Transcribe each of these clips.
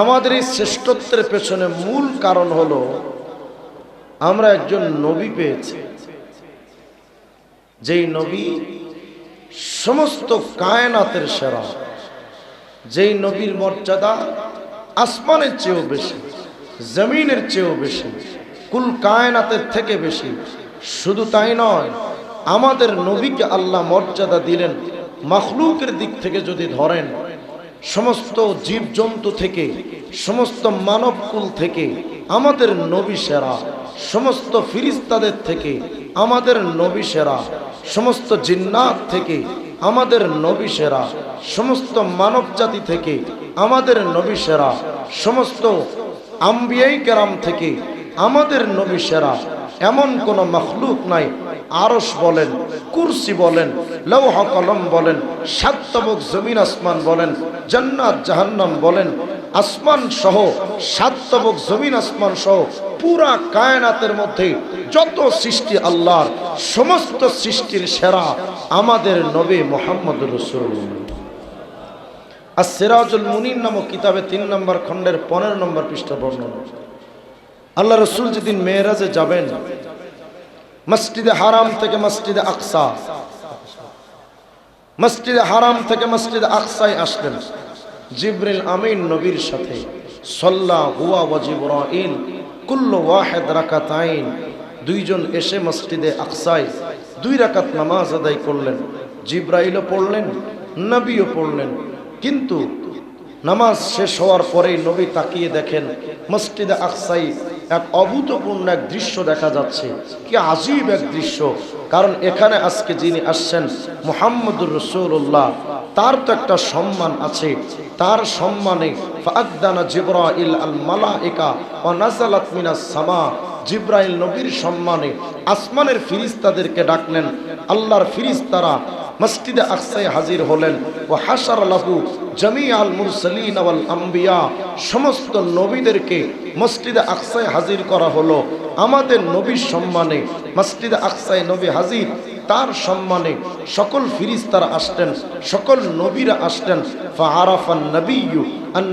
আমাদের এই শ্রেষ্ঠত্বের পেছনে মূল কারণ হলো আমরা একজন নবী পেয়েছি। যেই নবী সমস্ত কায়নাতের সেরা। যেই নবীর মর্যাদা আসমানের চেয়েও বেশি, জমিনের চেয়েও বেশি, কুল কায়নাতের থেকে বেশি। শুধু তাই নয়, আমাদের নবীকে আল্লাহ মর্যাদা দিলেন, মখলুকের দিক থেকে যদি ধরেন সমস্ত জীবজন্তু থেকে, সমস্ত মানবকুল থেকে, আমাদের নবী সেরা, সমস্ত ফিরিস্তাদের থেকে, আমাদের নবী সেরা, সমস্ত জিন্নাত থেকে, আমাদের নবী সেরা, সমস্ত মানব জাতি থেকে, আমাদের নবী সেরা, সমস্ত আম্বিয়াই কেরাম থেকে, আমাদের নবী সেরা, এমন কোন মখলুক নাই আরস বলেন, কুরসি বলেন, লৌহ কলম বলেন সাতবক জমিন আসমান বলেন, জান্নাত জাহান্নাম বলেন, আসমান সহ সাতবক জমিন আসমান সহ, পুরা কায়নাতের মধ্যে যত সৃষ্টি আল্লাহর, সমস্ত সৃষ্টির সেরা আমাদের নবী মোহাম্মদ রসুল আর সিরাজুল মুনির নামক কিতাবে তিন নম্বর খণ্ডের পনেরো নম্বর পৃষ্ঠা বর্ণনা। আল্লাহ রসুল যেদিন মেয়েরাজে যাবেন মসজিদে হারাম থেকে মসজিদে আকসা। মসজিদে হারাম থেকে মসজিদে আকসায় আসলেন। জিব্রিল আমিন নবীর সাথে, সল্লা হুয়া ওয়াজিবরাইল কুল্লু ওয়াহেদ রাকাতাইন। দুইজন এসে মসজিদে আকসায়, দুই রাকাত নামাজ আদায় করলেন। জিব্রাইলও পড়লেন, নবীও পড়লেন। কিন্তু নামাজ শেষ হওয়ার পরেই নবী তাকিয়ে দেখেন, মসজিদে আকসাই এক অভূতপূর্ণ এক দৃশ্য দেখা যাচ্ছে। কি আজীব এক দৃশ্য। কারণ এখানে আজকে যিনি আসছেন মোহাম্মদুর রসুল্লাহ তার তো একটা সম্মান আছে। তার সম্মানে ফাকদানা জিব্রাইল আল মালাইকা ও নাজালাত সামা। জিব্রাইল নবীর সম্মানে আসমানের ফিরিস্তাদেরকে ডাকলেন, আল্লাহর ফিরিস্তারা মসজিদে আকসায় হাজির হলেন। ও হাসার লাহু জমি আল মুরসলিন আল আম্বিয়া। সমস্ত নবীদেরকে মসজিদে আকসায় হাজির করা হলো। আমাদের নবীর সম্মানে মসজিদে আকসায় নবী হাজির, তার সম্মানে সকল ফিরিস্তারা আসতেন, সকল নবীরা আসতেন। ফাহারাফান নবিয়ু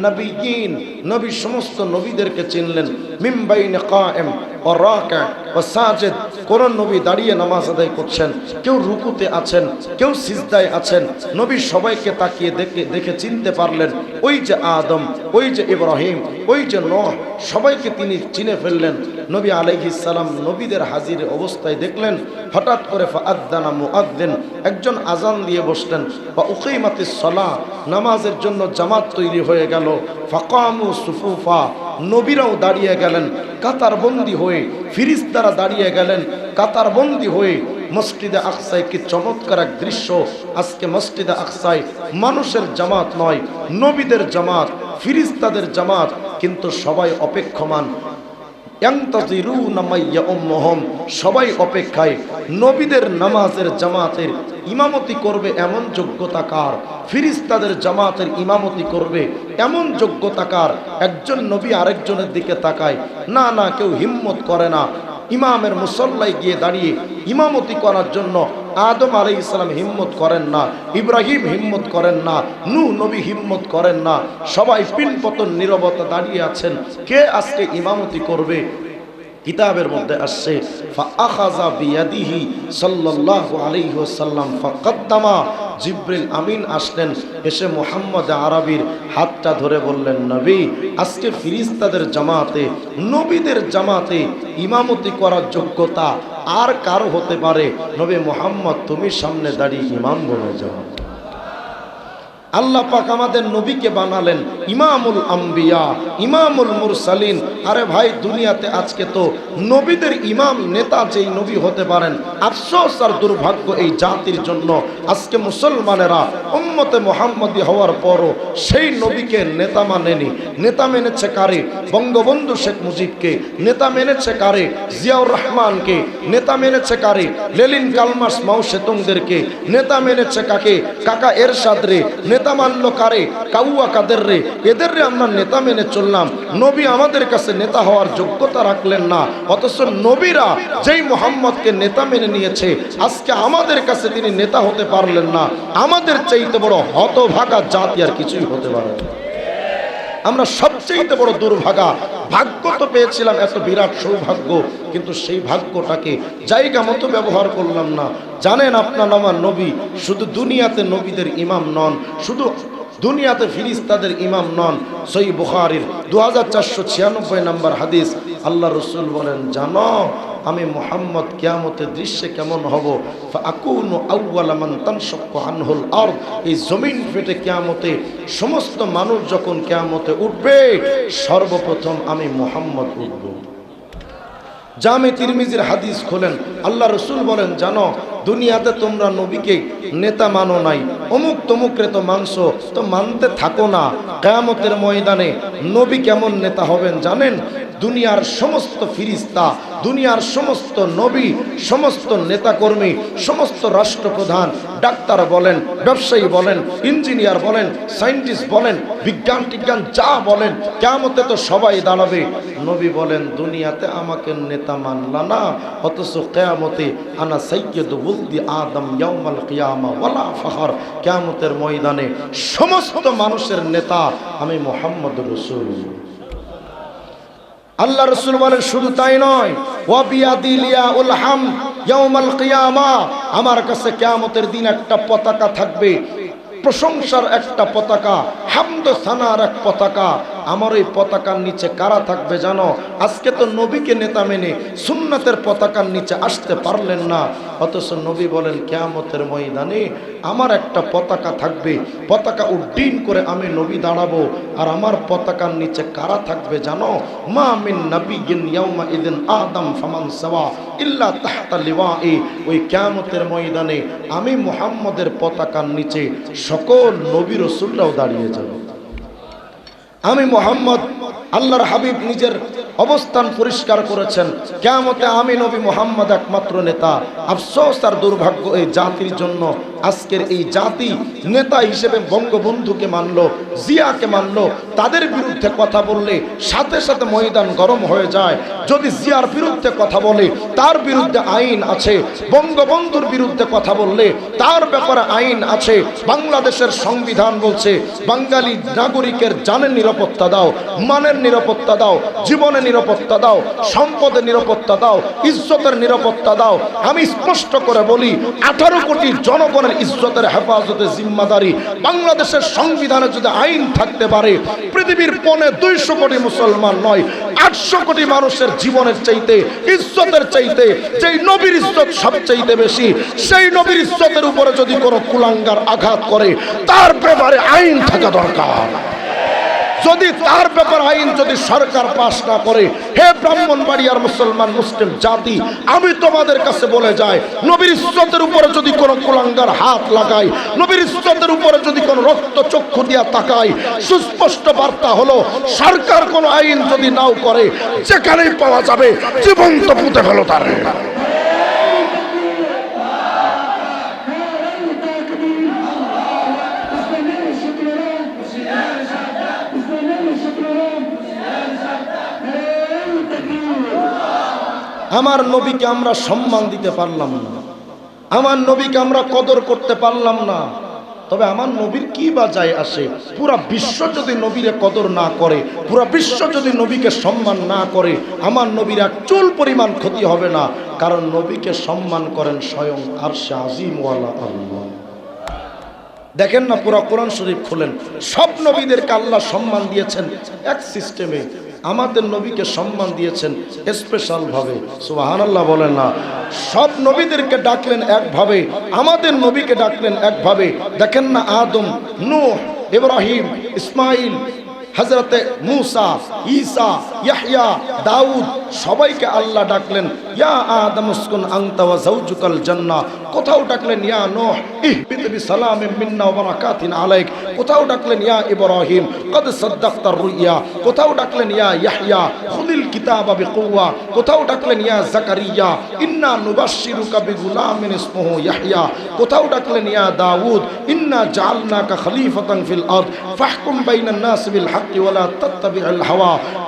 নবীন নবী সমস্ত নবীদেরকে চিনলেন। মিমবাইন কায়েম ও রাকা ও সাজেদ। কোন নবী দাঁড়িয়ে নামাজ আদায় করছেন, কেউ রুকুতে আছেন, কেউ সিজদায় আছেন, নবী সবাইকে তাকিয়ে দেখে দেখে চিনতে পারলেন, ওই যে আদম, ওই যে ইব্রাহিম, ওই যে নহ, সবাইকে তিনি চিনে ফেললেন। নবী আলাইহিসালাম নবীদের হাজির অবস্থায় দেখলেন, হঠাৎ করে ফাদ্দানা মুআদ্দিন, একজন আজান দিয়ে বসলেন, বা উকিমাতি সলা নামাজের জন্য জামাত তৈরি হয়ে গেল। ফাকামু সুফুফা নবীরাও দাঁড়িয়ে গেলেন। কাতার বন্দি হয়ে ফিরিস্তারা দাঁড়িয়ে গেলেন। কাতার বন্দি হয়ে মসজিদে আকসায় কি চমৎকার এক দৃশ্য। আজকে মসজিদে আকসায় মানুষের জামাত নয়, নবীদের জামাত, ফিরিস্তাদের জামাত, কিন্তু সবাই অপেক্ষমান। সবাই অপেক্ষায়, নবীদের নামাজের জামাতের ইমামতি করবে এমন যোগ্যতাকার ফিরিস্তাদের জামাতের ইমামতি করবে এমন যোগ্যতাকার একজন নবী আরেকজনের দিকে তাকায়, না না, কেউ হিম্মত করে না। ইমামের মুসল্লায় গিয়ে দাঁড়িয়ে ইমামতি করার জন্য আদম আলাই ইসলাম হিম্মত করেন না, ইব্রাহিম হিম্মত করেন না নু নবী হিম্মত করেন না। সবাই পিনপতন, নিরবতা দাঁড়িয়ে আছেন। কে আজকে ইমামতি করবে? কিতাবের মধ্যে আসছে, ফা আখাজা বিয়াদিহি সাল্লাল্লাহু আলাইহি ওয়াসাল্লাম ফাকাদ্দামা জিব্রিল আমিন আসলেন, এসে মোহাম্মদ আরবির হাতটা ধরে বললেন, নবী, আজকে ফিরিস্তাদের জামাতে, নবীদের জামাতে ইমামতি করার যোগ্যতা আর কারও হতে পারে? নবী মোহাম্মদ, তুমি সামনে দাঁড়িয়ে ইমাম বলে যাও। আল্লাহ পাক আমাদের নবীকে বানালেন ইমামুল আম্বিয়া, ইমামুল মুরসালিন। আরে ভাই, দুনিয়াতে আজকে তো নবীদের ইমাম নেতা যেই নবী হতে পারেন, আফসোস আর দুর্ভাগ্য এই জাতির জন্য। আজকে মুসলমানেরা উম্মতে মোহাম্মদী হওয়ার পরও সেই নবীকে নেতা মানেনি। নেতা মেনেছে কারে? বঙ্গবন্ধু শেখ মুজিবকে। নেতা মেনেছে কারে? জিয়াউর রহমানকে। নেতা মেনেছে কারে? লেলিন কালমাস মাউ সেতুংদেরকে। নেতা মেনেছে কাকে? কাকা এরশাদ রে নেতা মানলো কারে? কাউয়া কাদের রে এদের রে আমরা নেতা মেনে চললাম। নবী আমাদের কাছে নেতা হওয়ার যোগ্যতা রাখলেন না। অথচ নবীরা যেই মোহাম্মদকে নেতা মেনে নিয়েছে, আজকে আমাদের কাছে তিনি নেতা হতে পারলেন না। আমাদের চাইতে বড় হতভাগা জাতি আর কিছুই হতে পারে না। আমরা সবচেয়ে বড় দুর্ভাগা। ভাগ্য তো পেয়েছিলাম, এত বিরাট সৌভাগ্য। কিন্তু সেই ভাগ্যটাকে জায়গা মতো ব্যবহার করলাম না। জানেন আপনার আমার নবী, শুধু দুনিয়াতে নবীদের ইমাম নন, শুধু দুনিয়াতে ফিরিস্তাদের ইমাম নন, সই বুখারির দু হাজার চারশো ছিয়ানব্বই নম্বর হাদিস আল্লাহ রসুল বলেন, জানো আমি মোহাম্মদ কিয়ামতের দৃশ্যে কেমন হব? আকুন আউ্লামান তানশক্য আনহুল আর এই জমিন ফেটে কিয়ামতে সমস্ত মানুষ যখন কিয়ামতে উঠবে, সর্বপ্রথম আমি মোহাম্মদ উঠব। জামে তিরমিজির হাদিস খোলেন। আল্লাহ রসুল বলেন, জানো দুনিয়াতে তোমরা নবীকে নেতা মানো নাই। অমুক তমুকরে তো মানস তো মানতে থাকো না। কেয়ামতের ময়দানে নবী কেমন নেতা হবেন জানেন? দুনিয়ার সমস্ত ফিরিস্তা, দুনিয়ার সমস্ত নবী, সমস্ত নেতাকর্মী, সমস্ত রাষ্ট্রপ্রধান, ডাক্তার বলেন, ব্যবসায়ী বলেন, ইঞ্জিনিয়ার বলেন, সায়েন্টিস্ট বলেন, বিজ্ঞান টিজ্ঞান যা বলেন কেমতে তো সবাই দাঁড়াবে। নবী বলেন, দুনিয়াতে আমাকে নেতা মানলা না, অথচ কেয়ামতে আনা সৈয়দ বুলদি আদম ইয়াউমাল কিয়ামা ওয়ালা ফাখর, কেয়ামতের ময়দানে সমস্ত মানুষের নেতা আমি মোহাম্মদ রসুল আল্লাহ রসুল বলেন, শুধু তাই নয় ওয়াবিয়াদিলিয়া উল হাম ইয়াউমাল কিয়ামা, আমার কাছে কিয়ামতের দিন একটা পতাকা থাকবে, প্রশংসার একটা পতাকা, হামদ সানার এক পতাকা আমার ওই পতাকার নিচে কারা থাকবে জানো? আজকে তো নবীকে নেতা মেনে সুন্নাতের পতাকার নিচে আসতে পারলেন না। অথচ নবী বলেন, কেয়ামতের ময়দানে আমার একটা পতাকা থাকবে। পতাকা উড্ডীন করে আমি নবী দাঁড়াবো। আর আমার পতাকার নিচে কারা থাকবে জানো? মা আদম ফামান ইল্লা ওই কিয়ামতের ময়দানে আমি মুহাম্মদের পতাকার নিচে সকল নবী রাসূলরাও দাঁড়িয়ে যাবে। আমি মোহাম্মদ আল্লাহর হাবিব নিজের অবস্থান পরিষ্কার করেছেন। কেমতে আমি নবী মোহাম্মদ একমাত্র নেতা। আফসোস আর দুর্ভাগ্য এই জাতির জন্য। আজকের এই জাতি নেতা হিসেবে বঙ্গবন্ধুকে মানল, জিয়াকে মানল। তাদের বিরুদ্ধে কথা বললে সাথে সাথে ময়দান গরম হয়ে যায়। যদি জিয়ার বিরুদ্ধে কথা বলে, তার বিরুদ্ধে আইন আছে। বঙ্গবন্ধুর বিরুদ্ধে কথা বললে, তার ব্যাপারে আইন আছে। বাংলাদেশের সংবিধান বলছে, বাঙালি নাগরিকের জানের নিরাপত্তা দাও। মানের নিরাপত্তা দাও জীবনের নিরাপত্তা দাও সম্পদের নিরাপত্তা দাও, ইজ্জতের নিরাপত্তা দাও। আমি স্পষ্ট করে বলি, আঠারো কোটি জনগণের ইজ্জতের হেফাজতে জিম্মাদারি বাংলাদেশের সংবিধানে যদি আইন থাকতে পারে, পৃথিবীর পনে দুইশো কোটি মুসলমান নয়, আটশো কোটি মানুষের জীবনের চাইতে, ইজ্জতের চাইতে, যেই নবীর ইজ্জত সবচাইতে বেশি, সেই নবীর ইজ্জতের উপরে যদি কোনো কুলাঙ্গার আঘাত করে, তার ব্যাপারে আইন থাকা দরকার। যদি তার ব্যাপার আইন যদি সরকার পাশ না করে, হে ব্রাহ্মণবাড়িয়ার মুসলমান মুসলিম জাতি, আমি তোমাদের কাছে বলে যাই, নবীর ইজ্জতের উপরে যদি কোনো কুলাঙ্গার হাত লাগায় নবীর ইজ্জতের উপরে যদি কোনো রক্ত চক্ষু দিয়া তাকায় সুস্পষ্ট বার্তা হলো, সরকার কোনো আইন যদি নাও করে, যেখানেই পাওয়া যাবে, জীবন্ত পুঁতে ফেলো তার। আমার নবীকে আমরা সম্মান দিতে পারলাম না। আমার নবীকে আমরা কদর করতে পারলাম না। তবে আমার নবীর কি বা যায় আসে? পুরা বিশ্ব যদি নবীরে কদর না করে, পুরা বিশ্ব যদি নবীকে সম্মান না করে, আমার নবীর এক চুল পরিমাণ ক্ষতি হবে না। কারণ নবীকে সম্মান করেন স্বয়ং আর সে আজিমওয়ালা আল্লাহ। দেখেন না পুরা কোরআন শরীফ খোলেন। সব নবীদেরকে আল্লাহ সম্মান দিয়েছেন এক সিস্টেমে আমাদের নবীকে সম্মান দিয়েছেন স্পেশালভাবে ভাবে। সুবাহান বলেন না। সব নবীদেরকে ডাকলেন একভাবে, আমাদের নবীকে ডাকলেন একভাবে। দেখেন না আদম, নূহ, ইব্রাহিম, ইসমাইল হজরতে মুসা, ঈসা, ইয়াহইয়া, দাউদ, সবাইকে আল্লাহ ডাকলেন, ইয়া আদম উসকুন আনতা ওয়া যাওজুকাল জান্নাহ। কোথাও ডাকলেন, ইয়া নূহ, ইহবিত বিসালামিন মিন্না ওয়া বারাকাতিন আলাইক। কোথাও ডাকলেন, ইয়া ইব্রাহিম, কদ সাদ্দাকতার রুইয়া। কোথাও ডাকলেন, ইয়া ইয়াহইয়া, খুদিল কিতাবা বিকুওয়া। কোথাও ডাকলেন, ইয়া জাকারিয়া, ইন্না নুবাশশিরুকা বিগুলামিন ইসমুহু ইয়াহইয়া। কোথাও ডাকলেন, ইয়া দাউদ, ইন্না জাআলনাকা খলিফাতান ফিল আরদ। ফাহকুম বাইনান নাস বিল হক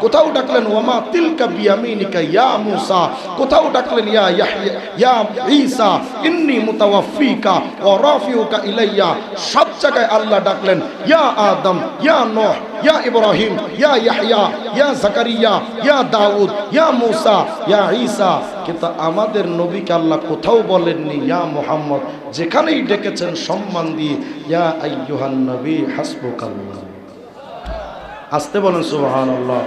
কোথাও ডাকলেন ওয়ামা তিলকা বিয়ামিনিকা ইয়া কোথাও ডাকলেন, ইয়া ইয়াহইয়া, ইয়া ঈসা, ইন্নী ওয়া রাফিউকা ইলাইয়া। সব জায়গায় আল্লাহ ডাকলেন, ইয়া আদম, ইয়া নূহ, ইয়া ইব্রাহিম, ইয়া ইয়াহইয়া, ইয়া জাকারিয়া, ইয়া দাউদ, ইয়া ইয়া ঈসা। কিন্তু আমাদের নবীকে আল্লাহ কোথাও বলেননি, ইয়া মুহাম্মদ। যেখানেই ডেকেছেন সম্মান দিয়ে, ইয়া আইয়ুহান নবী হাসবুকাল্লাহ। আসতে বলেন সুবহানাল্লাহ।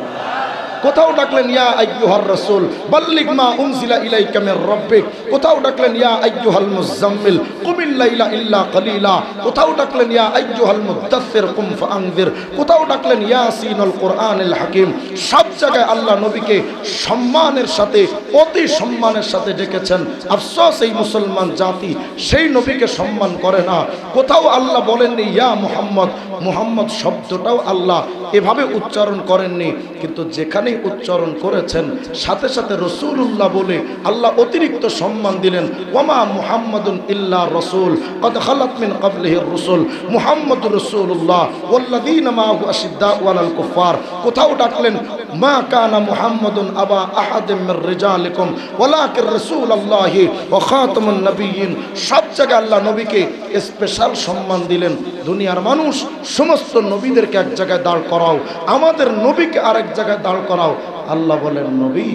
কোথাও ডাকলেন, ইয়া আইয়ুহার রাসূল, বাল্লিগ মা উনজিলা ইলাইকা মির রাব্বিক। কোথাও ডাকলেন, ইয়া আইয়ুহাল মুজাম্মিল কুমিল লাইলা ইল্লা কলিলা। কোথাও ডাকলেন, ইয়া আইয়ুহাল মুদাথ্থির কুম ফাআনযির কোথাও ডাকলেন, ইয়াসিনুল কুরআনিল হাকিম। সব জায়গায় আল্লাহ নবীকে সম্মানের সাথে, অতি সম্মানের সাথে ডেকেছেন। আফসোস, এই মুসলমান জাতি সেই নবীকে সম্মান করে না। কোথাও আল্লাহ বলেননি, ইয়া মুহাম্মদ। মুহাম্মদ শব্দটাও আল্লাহ এভাবে উচ্চারণ করেননি। কিন্তু যেখানেই উচ্চারণ করেছেন। সাথে সাথে রসুল্লাহ বলে আল্লাহ অতিরিক্ত সম্মান দিলেন। ওমা মুহাম্মদুন ইল্লা রসুল, কদ খালাত মিন কাবলিহির রসুল। মুহাম্মদ রসুল্লাহ ওয়াল্লাযীনা মাহু আশিদ্দাউ ওয়ালাল কুফার কোথাও ডাকলেন মা কানা মুহাম্মদুন আবা সব জায়গায় আল্লাহ নবীকে স্পেশাল সম্মান দিলেন। দুনিয়ার মানুষ, সমস্ত নবীদেরকে এক জায়গায় দাঁড় করাও। আমাদের নবীকে আরেক জায়গায় দাঁড় করাও। আল্লাহ বলেন, নবী,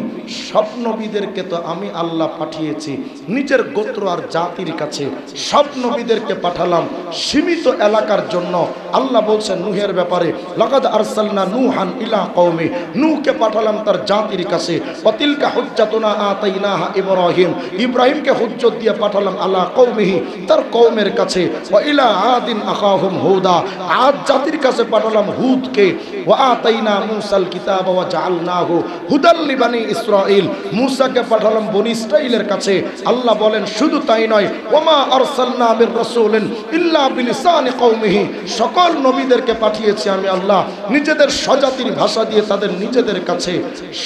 সব নবীদেরকে তো আমি আল্লাহ পাঠিয়েছি। নিজের গোত্র আর জাতির কাছে সব নবীদেরকে পাঠালাম। সীমিত এলাকার জন্য আল্লাহ বলছেন, নুহের ব্যাপারে লাগাদ আরসালনা নুহান ইলা কওমে। নূহকে পাঠালাম তার জাতির কাছে। অতিলকা হুজ্জাতুনা আতাইনাহা ইব্রাহিম। ইব্রাহিমকে হুজ্জত দিয়ে পাঠালাম আল্লাহ কওমিহি, তার কওমের কাছে। ওয়া ইলা আদিন আখাহুম হুদা। আদ জাতির কাছে পাঠালাম হুদকে। ওয়া আতাইনা মুসাল কিতাব ওয়া জাআলনাহু হুদাল্লি বানি ইসরাইল মুসাকে পাঠালাম ইসরাইলের কাছে। আল্লাহ বলেন, শুধু তাই নয়, ওমা রাসূলিন ইল্লা কওমিহি। সকল নবীদেরকে পাঠিয়েছি আমি আল্লাহ। নিজেদের স্বজাতির ভাষা দিয়ে তাদের নিজেদের কাছে।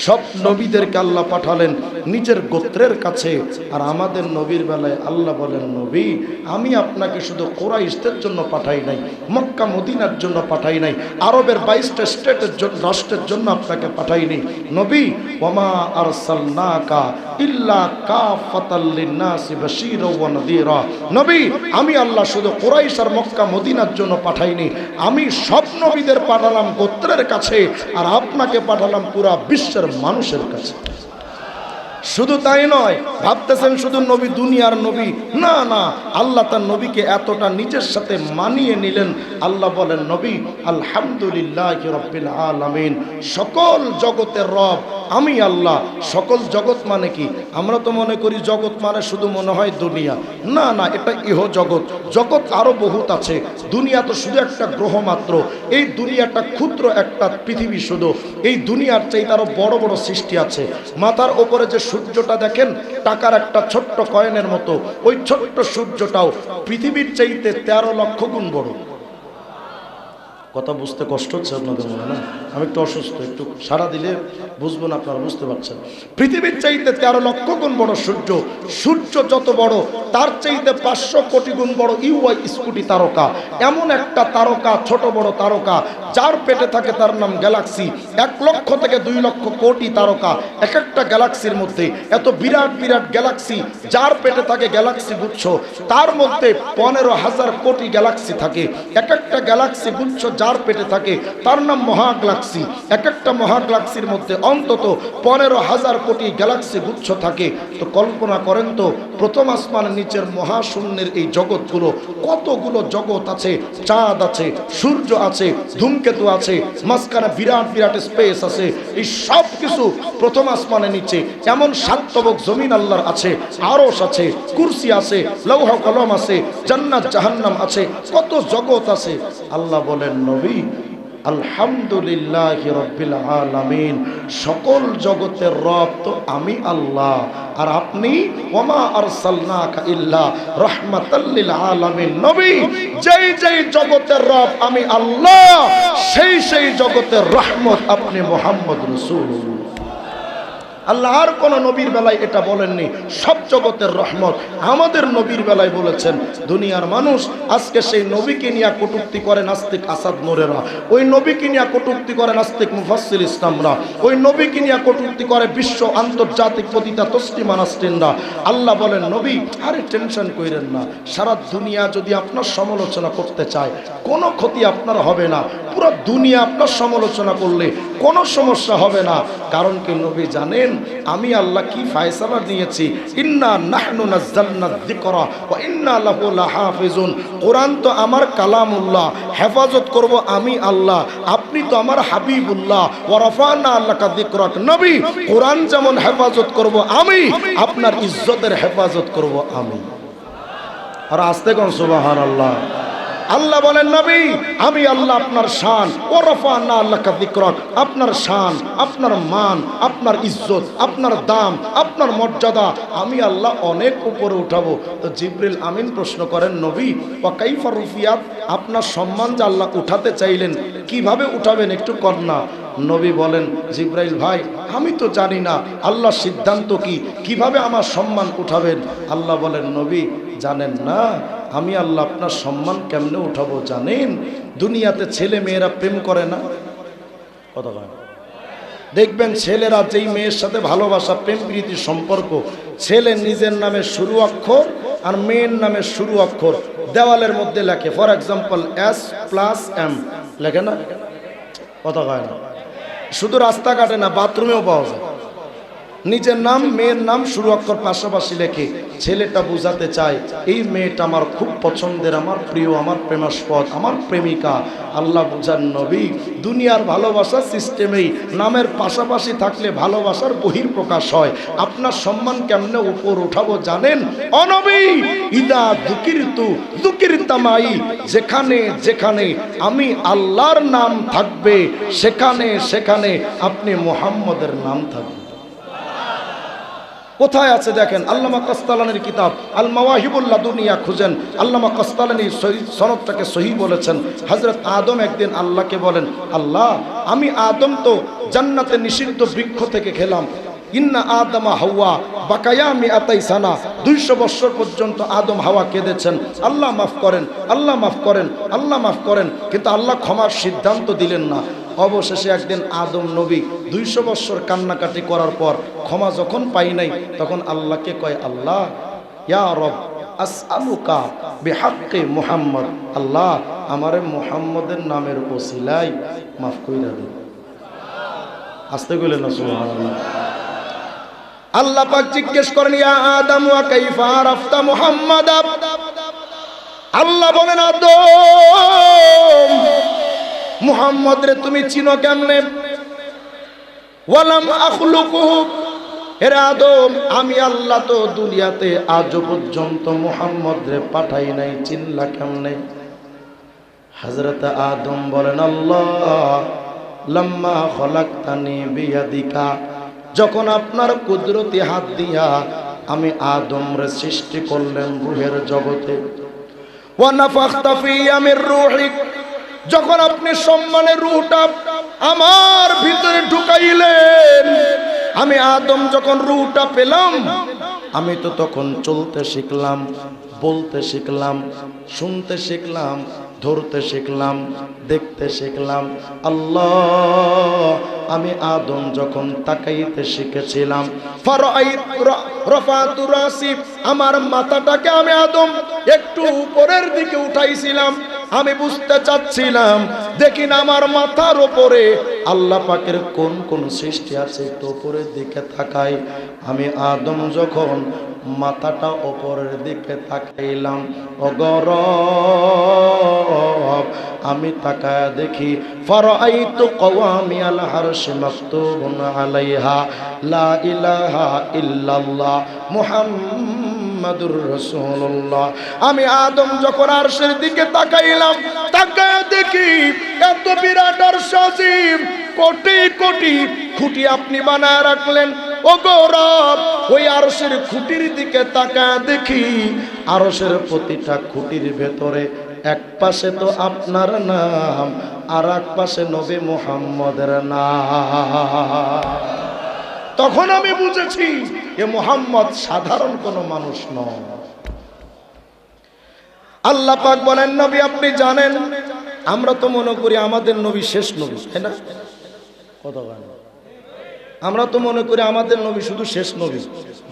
সব নবীদেরকে আল্লাহ পাঠালেন নিজের গোত্রের কাছে। আর আমাদের নবীর বেলায় আল্লাহ বলেন, নবী, আমি আপনাকে শুধু কোরাইশদের জন্য পাঠাই নাই, মক্কা মদিনার জন্য পাঠাই নাই, আরবের বাইশটা স্টেটের জন্য রাষ্ট্রের জন্য আপনাকে পাঠাইনি। নবী, ওমা আরসালনাকা ইল্লা কাফাতাল লিন্নাসি বাশীরা ওয়া নাযীরা নবী, আমি আল্লাহ শুধু কুরাইশ আর মক্কা, মদিনার জন্য পাঠাইনি। আমি সব নবীদের পাঠালাম গোত্রের কাছে আর আপনাকে পাঠালাম পুরা বিশ্বের মানুষের কাছে। শুধু তাই নয়, ভাবতেছেন শুধু নবী দুনিয়ার নবী। না না, আল্লাহ তার নবীকে এতটা নিজের সাথে মানিয়ে নিলেন। আল্লাহ বলেন, নবী, আলহামদুলিল্লাহ রব্বিল আলামিন, সকল জগতের রব, আমি আল্লাহ। সকল জগৎ মানে কি? আমরা তো মনে করি জগৎ মানে শুধু মনে হয় দুনিয়া। না না, এটা ইহ জগৎ। জগৎ আরও বহুত আছে। দুনিয়া তো শুধু একটা গ্রহ মাত্র। এই দুনিয়াটা ক্ষুদ্র একটা পৃথিবী শুধু। এই দুনিয়ার চাইতে আরও বড় বড় সৃষ্টি আছে। মাথার ওপরে যে সূর্যটা দেখেন, টাকার একটা ছোট্ট কয়েনের মতো। ওই ছোট্ট সূর্যটাও পৃথিবীর চাইতে তেরো লক্ষ গুণ বড়। কথা বুঝতে কষ্ট হচ্ছে আপনাদের মনে না? আমি একটু অসুস্থ, একটু সারা দিলে বুঝব না আপনারা বুঝতে পারছেন। পৃথিবীর চাইতে তেরো লক্ষ গুণ বড় সূর্য সূর্য যত বড়, তার চাইতে পাঁচশো কোটি গুণ বড় ইউআই স্কুটি তারকা। এমন একটা তারকা, ছোট বড় তারকা, যার পেটে থাকে তার নাম গ্যালাক্সি। এক লক্ষ থেকে দুই লক্ষ কোটি তারকা এক একটা গ্যালাক্সির মধ্যে। এত বিরাট বিরাট গ্যালাক্সি, যার পেটে থাকে গ্যালাক্সি গুচ্ছ, তার মধ্যে পনেরো হাজার কোটি গ্যালাক্সি থাকে। এক একটা গ্যালাক্সি গুচ্ছ যার পেটে থাকে, তার নাম মহাগ্লাক্সি এক একটা মহাগ্লাক্সির মধ্যে অন্তত পনেরো হাজার কোটি গ্যালাক্সি গুচ্ছ থাকে। তো কল্পনা করেন তো, প্রথম আসমানের নিচের মহাশূন্যের এই জগৎগুলো, কতগুলো জগৎ আছে? চাঁদ আছে, সূর্য আছে, ধূমকেতু আছে, মাঝখানে বিরাট বিরাট স্পেস আছে। এই সব কিছু প্রথম আসমানের নিচে। এমন সাতবক জমিন আল্লাহর আছে আরস আছে, কুরসি আছে, লৌহ কলম আছে, জান্নাত জাহান্নাম আছে, কত জগৎ আছে। আল্লাহ বলেন, নবী আলহামদুলিল্লাহ রব্বিল আলামিন। সকল জগতের রব তো আমি আল্লাহ। আর আপনি, ওমা আরসালনাকা ইল্লা রাহমাতাল্লিল আলামিন। নবী, যেই যেই জগতের রব আমি আল্লাহ, সেই সেই জগতের রহমত আপনি মোহাম্মদ রাসূলুল্লাহ। আল্লাহ আর কোন নবীর বেলায় এটা বলেননি। সব জগতের রহমত আমাদের নবীর বেলায় বলেছেন, দুনিয়ার মানুষ আজকে সেই নবীকে নিয়ে কটুক্তি করে নাস্তিক আসাদ নোরেরা। ওই নবীকে নিয়ে কটুক্তি করে নাস্তিক মুফাসিল ইসলামরা। ওই নবীকে নিয়ে কটুক্তি করে বিশ্ব আন্তর্জাতিক পতিতা তসলিমা নাস্তিনরা। আল্লাহ বলেন, নবী, আরে টেনশন কইরেন না। সারা দুনিয়া যদি আপনার সমালোচনা করতে চায়, কোনো ক্ষতি আপনার হবে না। পুরো দুনিয়া আপনার সমালোচনা করলে কোনো সমস্যা হবে না। কারণ কি নবী জানেন? আমি আল্লাহ কি ফায়সালা দিয়েছি? ইন্না নাহনু নাজ্জালনা যিকরা ওয়া ইন্না লাহু লাহাফিজুন। কোরআন তো আমার কালামুল্লাহ, হেফাজত করব আমি আল্লাহ, আপনি তো আমার হাবিবুল্লাহ। ওয়া রাফানা আল্লাকা যিকরাক নবী, কোরআন যেমন হেফাজত করব আমি, আপনার ইজ্জতের হেফাজত করব আমি। আর আস্তে কোন সুবহানাল্লাহ। বলেন, নবী, আমি আল্লাহ আপনার শান। ও রফা না আল্লাহ কাদিক্রক আপনার শান, আপনার মান, আপনার ইজ্জত, আপনার দাম, আপনার মর্যাদা, আমি আল্লাহ অনেক উপরে উঠাবো। তো জিব্রিল আমিন প্রশ্ন করেন, নবী ও কাইফা রুফিয়াত? আপনার সম্মান যে আল্লাহ উঠাতে চাইলেন, কীভাবে উঠাবেন একটু কন্যা নবী বলেন, জিব্রাইল ভাই, আমি তো জানি না আল্লাহ সিদ্ধান্ত কি, কীভাবে আমার সম্মান উঠাবেন? আল্লাহ বলেন, নবী, জানেন না, আমি আল্লাহ আপনার সম্মান কেমনে উঠাবো জানেন? দুনিয়াতে ছেলে মেয়েরা প্রেম করে না? কথা কয় দেখবেন ছেলেরা যেই মেয়ের সাথে ভালোবাসা, প্রেম প্রীতির সম্পর্ক, ছেলে নিজের নামে শুরু অক্ষর আর মেয়ের নামে শুরু অক্ষর, দেওয়ালের মধ্যে লেখে। For example S plus M লেখে না? কথা কয় না। শুধু রাস্তাঘাটে না বাথরুমেও পাওয়া যায়। নিজের নাম, মেয়ের নাম, শুরু অক্ষর পাশাপাশি লেখে, ছেলেটা বুঝাতে চায়, এই মেয়েটা আমার খুব পছন্দের, আমার প্রিয়, আমার প্রেমাস্পদ, আমার প্রেমিকা। আল্লাহ বুঝার নবী, দুনিয়ার ভালোবাসার সিস্টেমেই নামের পাশাপাশি থাকলে ভালোবাসার বহির প্রকাশ হয়। আপনার সম্মান কেমনে উপর উঠাবো জানেন? অনবী ইদা দুকিরতু দুকির তামাই যেখানে যেখানে আমি আল্লাহর নাম থাকবে, সেখানে সেখানে আপনি মোহাম্মদের নাম থাকবে কোথায় আছে দেখেন? আল্লামা কস্তালানের কিতাব। আল মাওয়াহিবুল্লাহ দুনিয়া খুঁজেন। আল্লামা কস্তালানি সনদটাকে সহি বলেছেন। হজরত আদম একদিন আল্লাহকে বলেন, আল্লাহ, আমি আদম তো জান্নাতে নিষিদ্ধ বৃক্ষ থেকে খেলাম। ইন্না আদমা হাওয়া, বাকায়া আমি আতাই সানা। দুইশো বৎসর পর্যন্ত আদম হাওয়া কেঁদেছেন। আল্লাহ মাফ করেন, আল্লাহ মাফ করেন, আল্লাহ মাফ করেন। কিন্তু আল্লাহ ক্ষমার সিদ্ধান্ত দিলেন না। অবশেষে একদিন আদম নবী দুইশো বৎসর কান্নাকাটি করার পর ক্ষমা যখন পাই নাই, তখন আল্লাহকে কয়, আল্লাহ, ইয়া রব, আসআলুকা বিহাক্কে মুহাম্মদ। আল্লাহ, আমারে মুহাম্মদের নামের ওসিলাই মাফ কইরা দিন আসতে কইলেন না, সুবহানাল্লাহ। আল্লাহ পাক জিজ্ঞেস করেন, ইয়া আদম, ওয়া কাইফা আরাফতা মুহাম্মাদ? আল্লাহ বলেন, আদম মুহাম্মদ রে তুমি চিনো কেমনে? ওয়ালাম আখলুকুহু, এরে আদম, আমি আল্লাহ তো দুনিয়াতে আজ পর্যন্ত মুহাম্মদ রে পাঠাই নাই, চিনলা কেমনে? হযরত আদম বলেন, আল্লাহ, লম্মা খলাকতানি বিয়াদিকা। যখন আপনার কুদরতি হাত দিয়া আমি আদম রে সৃষ্টি করলেন রুহের জগতে, ওয়া নাফাখতা ফি আমির রূহিক। যখন আপনি সম্মানের রুহটা আমার ভিতরে ঢুকাইলেন, আমি আদম যখন রুহটা পেলাম, আমি তো তখন চলতে শিখলাম, বলতে শিখলাম, শুনতে শিখলাম, ধরতে শিখলাম, দেখতে শিখলাম। আল্লাহ, আমি আদম যখন তাকাইতে শিখেছিলাম আমার মাথাটাকে আমি আদম একটু উপরের দিকে উঠাইছিলাম। আমি বুঝতে চাচ্ছিলাম, দেখি না আমার মাথার ওপরে। আল্লাহ পাকের কোন কোন সৃষ্টি আছে তো উপরের দিকে তাকাই। আমি আদম যখন মাথাটা ওপরের দিকে তাকাইলাম অগর আমি তাকায় দেখি ফারাইতু কওয়ামি আল হারশি মাকতুবুন আলাইহা, লা ইলাহা ইল্লাল্লাহ মুহাম্মাদুর রাসূলুল্লাহ। আমি আদম যখন আরশের দিকে তাকাইলাম, তাকায় দেখি এত বিরাট আর সজীব কোটি কোটি খুঁটি আপনি বানায় রাখলেন। ও গৌরব ওই আরশের খুঁটির দিকে তাকায় দেখি আরশের প্রতিটা খুঁটির ভেতরে এক পাশে তো আপনার নাম, আর এক পাশে নবী মুহাম্মদের নাম। তখন আমি বুঝেছি এ মোহাম্মদ সাধারণ কোনো মানুষ নয় আল্লাহ পাক বলেন, নবী, আপনি জানেন, আমরা তো মনে করি আমাদের নবী শেষ নবী, তাই না? কত আমরা তো মনে করি আমাদের নবী শুধু শেষ নবী।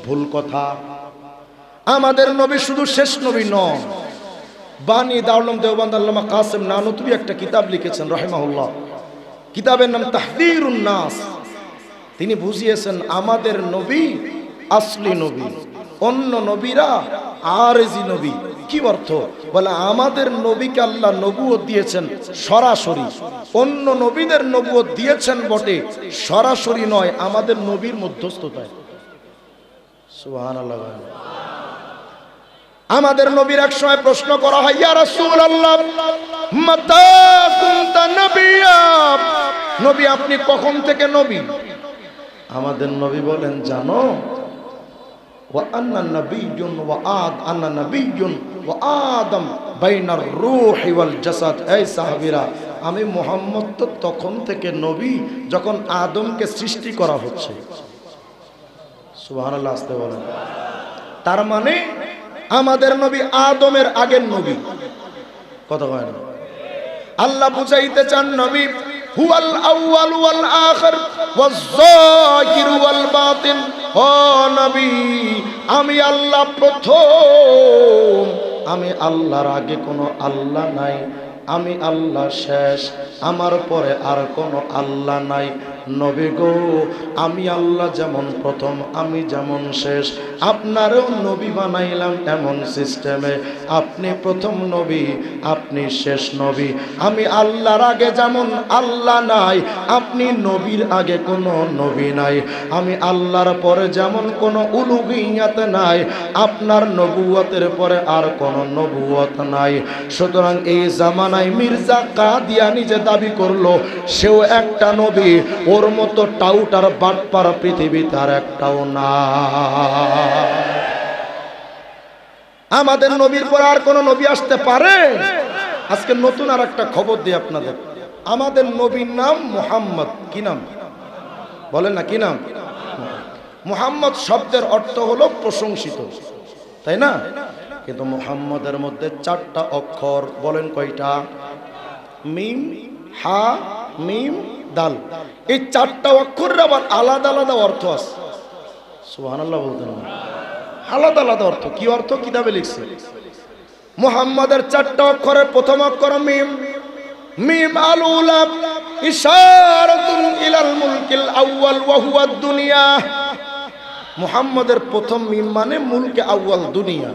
ভুল কথা। আমাদের নবী শুধু শেষ নবী নন। বানী দাউলম দেওবান্দ আল্লামা কাসেম নানতুবি একটা কিতাব লিখেছেন, রহিমাহুল্লাহ। কিতাবের নাম তাহদির নাস। তিনি বুঝিয়েছেন, আমাদের নবী আসলি নবী, অন্য নবীরা আরেজি নবী। কি অর্থ? বলে, আমাদের নবীকে আল্লাহ নবুয়ত দিয়েছেন সরাসরি। অন্য নবীদের নবুয়ত দিয়েছেন বটে, সরাসরি নয়, আমাদের নবীর মধ্যস্থতায়। আমাদের নবীর এক সময় প্রশ্ন করা হয়, ইয়া রাসূলুল্লাহ, মাতা কুনতা নবিয়া? নবী, আপনি কখন থেকে নবী? আমাদের নবী বলেন, জানো আমি মোহাম্মদ তো তখন থেকে নবী, যখন আদমকে সৃষ্টি করা হচ্ছে। সুবহানাল্লাহ, আসতে বলেন। তার মানে আমাদের নবী আদমের আগের নবী। কত হয় আল্লাহ বুঝাইতে চান, নবী হুয়াল আউয়াল ওয়াল আখির, ওয়াজ ও নবী, আমি আল্লাহ প্রথম। আমি আল্লাহর আগে কোনো আল্লাহ নাই। আমি আল্লাহ শেষ। আমার পরে আর কোনো আল্লাহ নাই। নবী গো, আমি আল্লাহ যেমন প্রথম, আমি যেমন শেষ। আপনারও নবী বানাইলাম এমন সিস্টেমে। আপনি প্রথম নবী, আপনি শেষ নবী। আমি আল্লাহর আগে যেমন আল্লাহ নাই, আপনি নবীর আগে কোনো নবী নাই। আমি আল্লাহর পরে যেমন কোনো উলুগিয়াত নাই, আপনার নবুয়তের পরে আর কোনো নবুয়ত নাই। সুতরাং এই জামানায় মির্জা কাদিয়ানি যে দাবি করল, সেও একটা নবী, ওর মতো টাউটার বাটপার পৃথিবী তার একটাও না। আমাদের নবীর পর আর কোন নবী আসতে পারে? আজকে নতুন আর একটা খবর দিই আপনাদের। আমাদের নবীর নাম মোহাম্মদ। কি নাম? বলেন না, কি নাম? মোহাম্মদ শব্দের অর্থ হলো প্রশংসিত। তাই না? কিন্তু মোহাম্মদের মধ্যে চারটা অক্ষর, বলেন কয়টা? মিম, হা, মিম, দাল। এই চারটা অক্ষরের আবার আলাদা আলাদা অর্থ আছে। সুবহানাল্লাহ বলতেন না আলাদা আলাদা অর্থ। কি অর্থ? কিতাবে লিখছে। মুহাম্মাদের চারটা অক্ষরের প্রথম অক্ষর মিম। মিম আলুলা ইশারাতুন ইলাল মুলকিল আউয়াল ওয়া হুয়া দুনিয়া। মুহাম্মাদের প্রথম মিম মানে মুলকে আউয়াল দুনিয়া।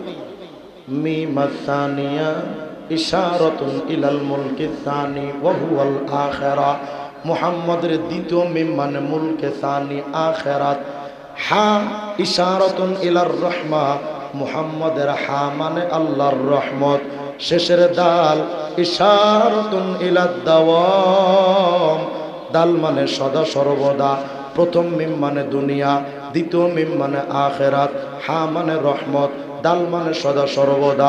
মিম আসানিয়া ইশারাতুন ইলাল মুলকি সানি ওয়া হুয়াল আখিরা। মুহাম্মাদের দ্বিতীয় মিম মানে মুলকে সানি আখিরাত। হা ইশারাতুন ইলার রহমা। মুহাম্মাদের হা মানে আল্লাহর রহমত। শেষের দাল ইশারাতুন ইলাদ দাওয়াম। দাল মানে সদা সর্বদা। প্রথম মিম মানে দুনিয়া, দ্বিতীয় মিম মানে আখেরাত। হা মানে রহমত। দাল মানে সদা সর্বদা